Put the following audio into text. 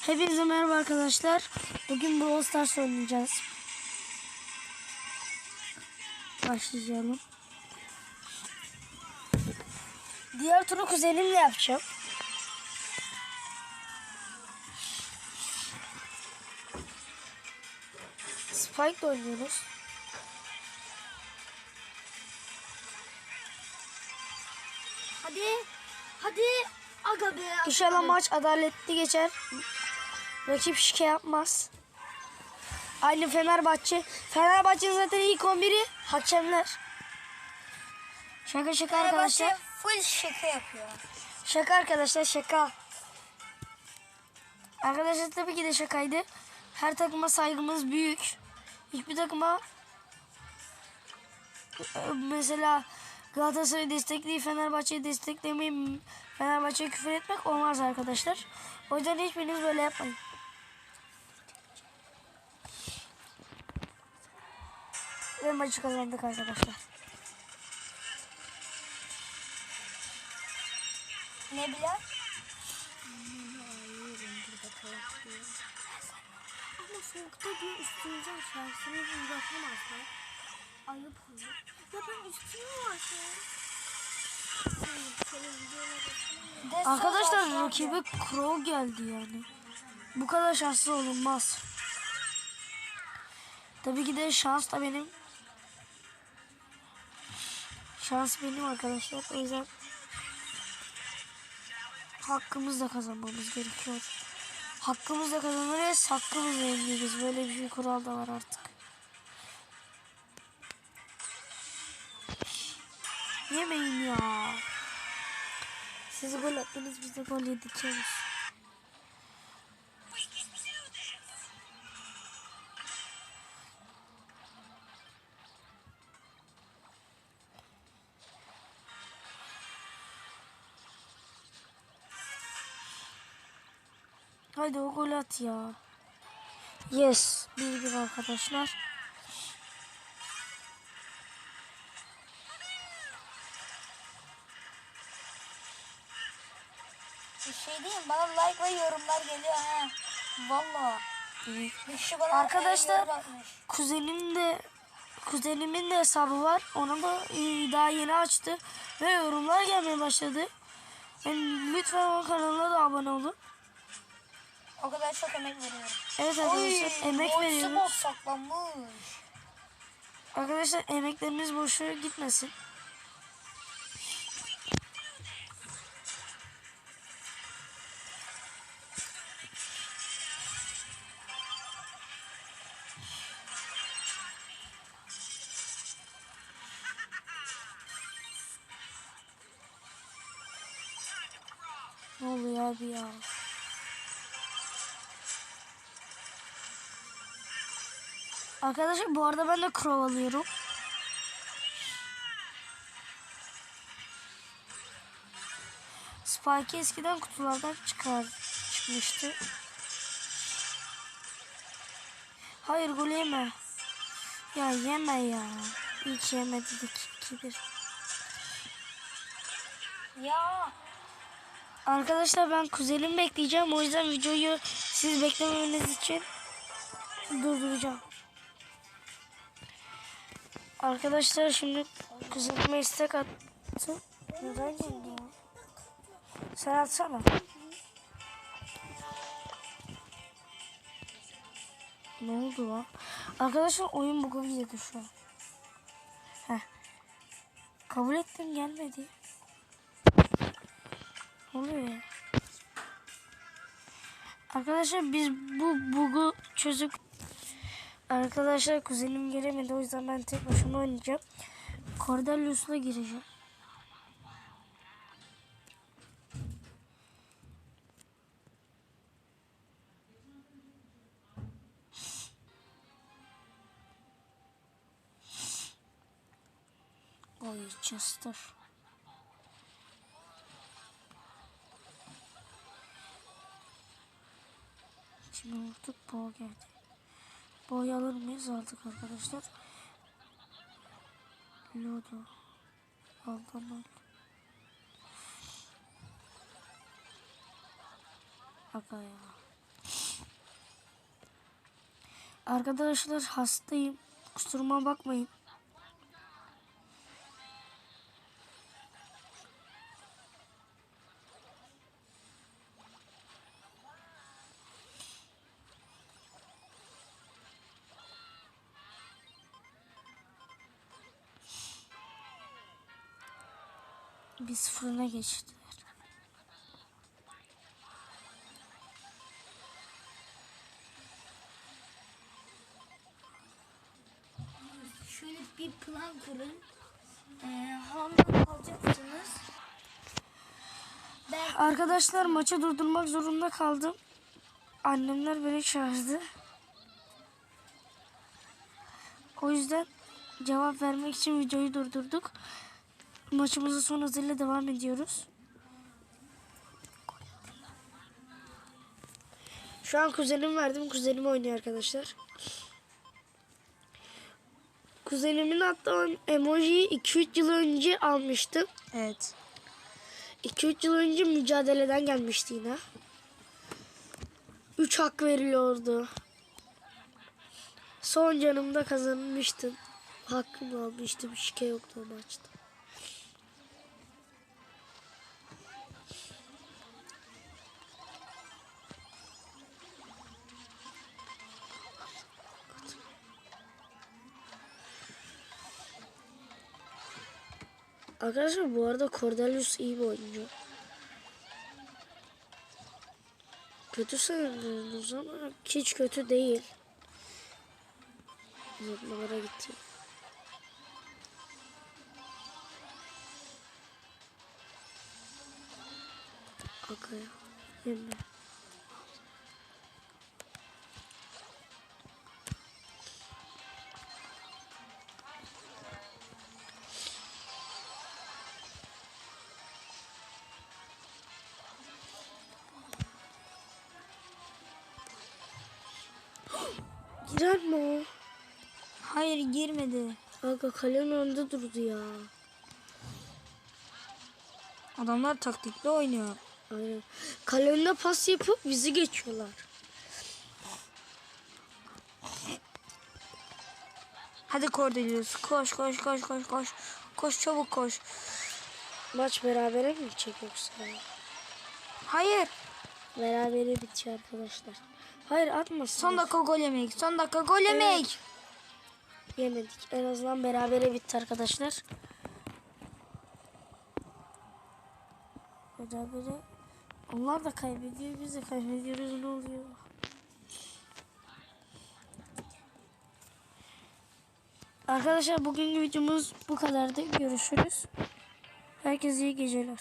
Hepinize merhaba arkadaşlar. Bugün Brawl Stars oynayacağız. Başlayalım. Diğer turu kuzenimle yapacağım. Spike oynuyoruz. Hadi. Hadi. Aga be. İnşallah maç adaletli geçer. Rakip şike yapmaz. Aynı Fenerbahçe. Fenerbahçe'nin zaten ilk 11'i hakemler. Şaka şaka arkadaşlar. Fenerbahçe full şaka yapıyor. Şaka arkadaşlar şaka. Arkadaşlar tabii ki de şakaydı. Her takıma saygımız büyük. Hiçbir takıma e, mesela Galatasaray'ı destekleyip Fenerbahçe'yi desteklemeyip Fenerbahçe'ye küfür etmek olmaz arkadaşlar. O yüzden hiçbiriniz böyle yapmayın. Ve maçı kazandık arkadaşlar. Ne Bilal? Ama soğukta bir üstünüze şansını bırakamazlar. Ayıp olur. Ya ben üstümü var Arkadaşlar rakibe Crow geldi yani. Bu kadar şanslı olunmaz. Tabii ki de şans da benim. Şans benim arkadaşlar. O yüzden hakkımızla kazanmamız gerekiyor. Hakkımızla kazanırız, hakkımızla yeniliriz. Böyle bir kural da var artık. Yemeyin ya. Siz gol attınız biz de gol Yavuz. Haydi o gol at ya. Yes. Bir bir arkadaşlar. Şey diyeyim bana like ve yorumlar geliyor ha. Valla. Arkadaşlar-. Kuzenim de kuzenimin de hesabı var. Ona da e, daha yeni açtı ve yorumlar gelmeye başladı. Yani lütfen o kanalına da abone olun. O kadar çok emek veriyorum. Evet arkadaşlar emek boysu veriyoruz. saklanmış. Arkadaşlar emeklerimiz boşuna gitmesin. Oluyor abi ya? Arkadaşlar bu arada ben de crow alıyorum. Spike eskiden kutulardan çıkar çıkmıştı. Hayır gol yeme. Ya yeme ya. İlk yeme dedik 2-1. Ya. Arkadaşlar ben kuzenim bekleyeceğim. O yüzden videoyu siz beklememeniz için durduracağım. Arkadaşlar şimdi kuzenime istek attım. Neden geldi? Sen atsana. Ne oldu lan? Arkadaşlar oyun bugu girdi şu an. Heh. Kabul ettim gelmedi. Oluyor ya? Arkadaşlar biz bu bugu çözüp Arkadaşlar kuzenim gelemedi o yüzden ben tek başıma oynayacağım. Cordelius'la gireceğim. Oy Chester. Vurduk boğa geldi. Boğayı alır mıyız? Aldık arkadaşlar. Lodo. Aldım aldım. Ya. Arkadaşlar hastayım. Kusuruma bakmayın. Biz fırına geçtiler. Şöyle bir plan kurun. Ee, hamile kalacaksınız. Ben Arkadaşlar maçı durdurmak zorunda kaldım. Annemler beni çağırdı. O yüzden cevap vermek için videoyu durdurduk. Maçımızı son hızıyla devam ediyoruz. Şu an kuzenim verdim. Kuzenim oynuyor arkadaşlar. Kuzenimin hatta emojiyi 2-3 yıl önce almıştım. Evet. 2-3 yıl önce mücadeleden gelmişti yine. 3 hak veriliyordu. Son canımda kazanmıştım. Hakkımı almıştım. Şike yoktu o maçta. Arkadaşlar bu arada Cordelius iyi bir oyuncu. Kötü sayılıyoruz ama hiç kötü değil. Uzatmalara gitti. Akaya. Emre. Girer mi o? Hayır girmedi. Aga kalenin önünde durdu ya. Adamlar taktikli oynuyor. Aynen. Kale önüne pas yapıp bizi geçiyorlar. Hadi Cordelius koş koş koş koş koş. Koş çabuk koş. Maç berabere mi bitecek yoksa? Hayır. Berabere bitiyor arkadaşlar. Hayır atmasın. Son dakika gol yemek. Son dakika gol yemek. Yemedik. En azından berabere bitti arkadaşlar. Berabere. Onlar da kaybediyor. Biz de kaybediyoruz. Ne oluyor? Arkadaşlar bugünkü videomuz bu kadardı. Görüşürüz. Herkese iyi geceler.